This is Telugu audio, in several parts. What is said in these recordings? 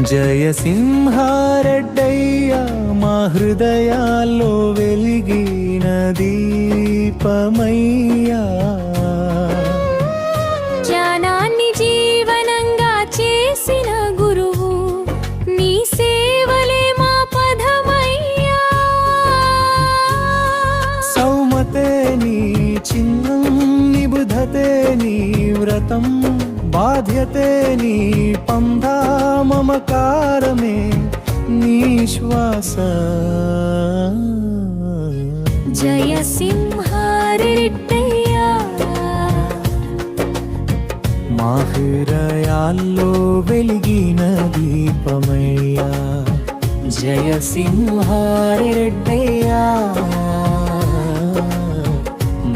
జయ సింహారెడ్డయ్య మా హృదయాల్లో వెలిగిన దీపమయ్యా. జ్ఞానాన్ని జీవనంగా చేసిన గురువు నీ సేవలే మా పదమయ్యా సౌమతే నీ చిహ్నం నిబుధతే నీ వ్రతం బాధ్యతే నీ పందా మమకారమే నీ శ్వాస. జయ సింహారెడ్డయ్యా. మా హృదయాల్లో వెలిగిన దీపమయ్యా. జయ సింహారెడ్డయ్యా.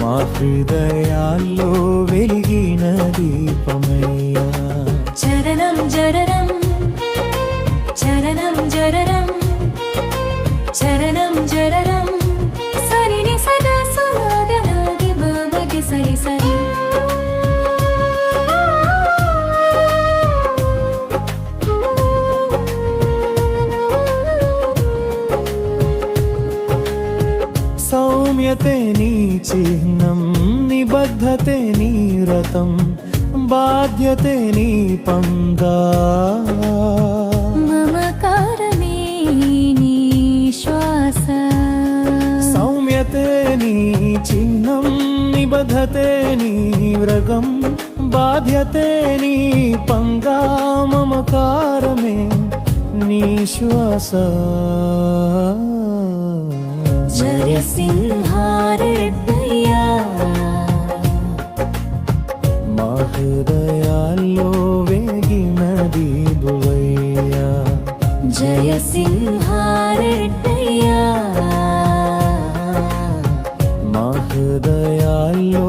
మా హృదయాల్లో వెలిగిన దీపమయ్యా. సౌమ్యతే నీ చిహ్నం నిబద్ధతే నీ వ్రతం బాధ్యతే నీ పంగా. మమకారమే నీ శ్వాస. సౌమ్యతే నీ చిహ్నం నిబద్ధతే నీ వ్రగం బాధ్యతే నీ పంగా మమకారమే నీ శ్వాస. మా హృదయాల్లో వేగిన దీపువయ్యా జయ సింహారెడ్డయ్యా మా హృదయాల్లో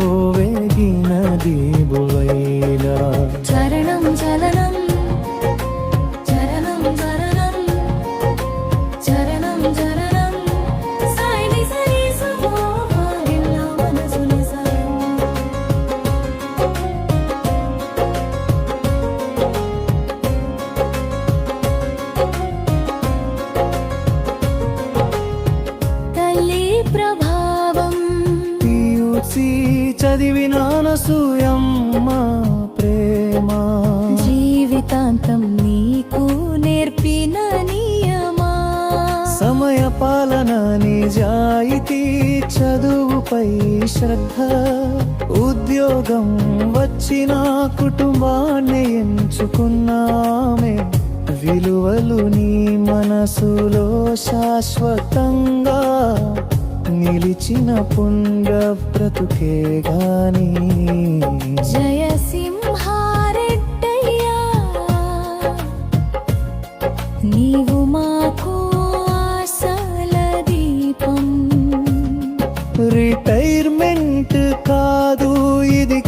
ప్రభావం. పియూసి చదివినాన సూయమ్మ ప్రేమ. జీవితాంతం నీకు నేర్పిన నియమా. సమయ పాలన నిజాయితీ చదువుపై శ్రద్ధ. ఉద్యోగం వచ్చిన కుటుంబాన్ని ఎంచుకున్నామే. విలువలు నీ మనసులో శాశ్వతంగా నిలిచిన పుంగ బ్రతుకే గాని. జయ సింహారెడ్డయ్యా నీవు మాకు రిటైర్మెంట్ కాదు ఇది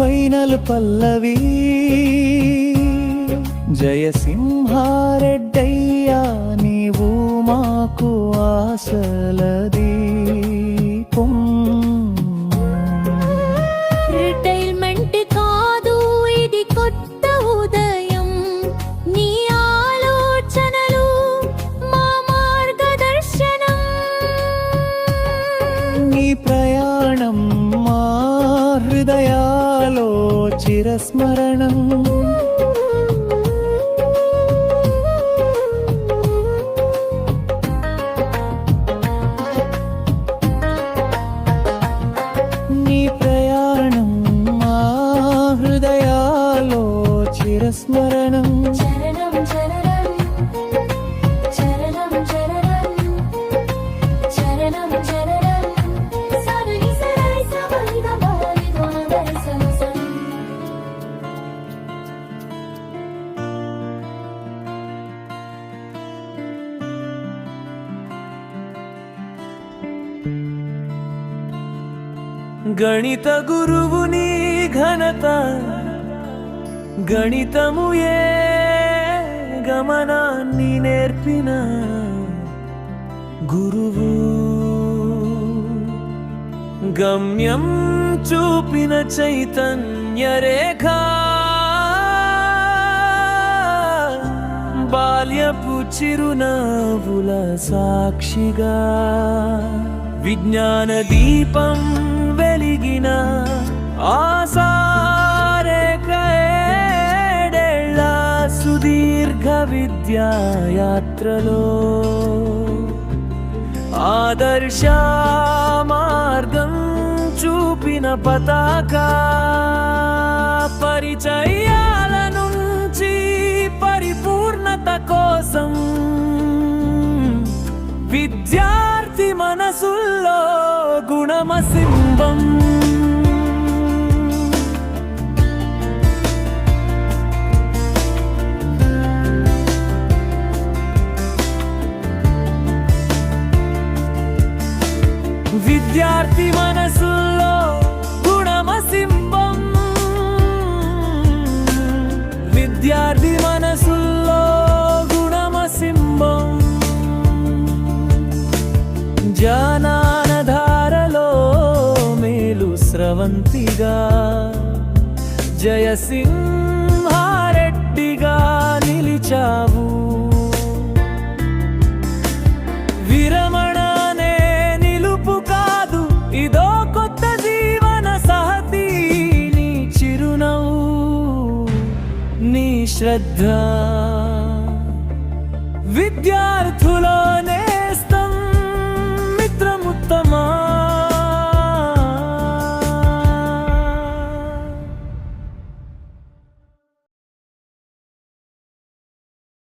ఫైనల్ పల్లవి. జయ సింహారెడ్డయ్యా నీవు మాకు ఆశల దీపం రిటైర్మెంట్ కాదు ఇది కొత్త ఉదయం. నీ ఆలోచనలు మా మార్గదర్శనం. నీ ప్రయాణం మా కలలో చిరస్మరణం. నీ ప్రయాణం మా హృదయాలో చిరస్మరణం. చరణం చరణం. గణిత గురువుని ఘనత గణితము ఏ గమనాన్ని నేర్పిన గురువు? గమ్యం చూపిన చైతన్య రేఖ బాల్యపు చిరునవ్వుల సాక్షిగా విజ్ఞాన దీపం వెలిగిన ఆసారేకేడేళ్ళ సుదీర్ఘ విద్యాయాత్రలో. ఆదర్శ మార్గం చూపిన పతాక పరిచయాల నుంచి పరిపూర్ణత కోసం ప్రతి మనసుల్లో గుణమసింబం. విద్యార్థి మనసు జానానధారలో మేలు స్రవంతిగా. జయసింహారెడ్డిగా నిలిచావు. విరమణనే నిలుపు కాదు ఇదో కొత్త జీవన సహతి నీ చిరునవ్వు నీ శ్రద్ధ. విద్యార్థులోనే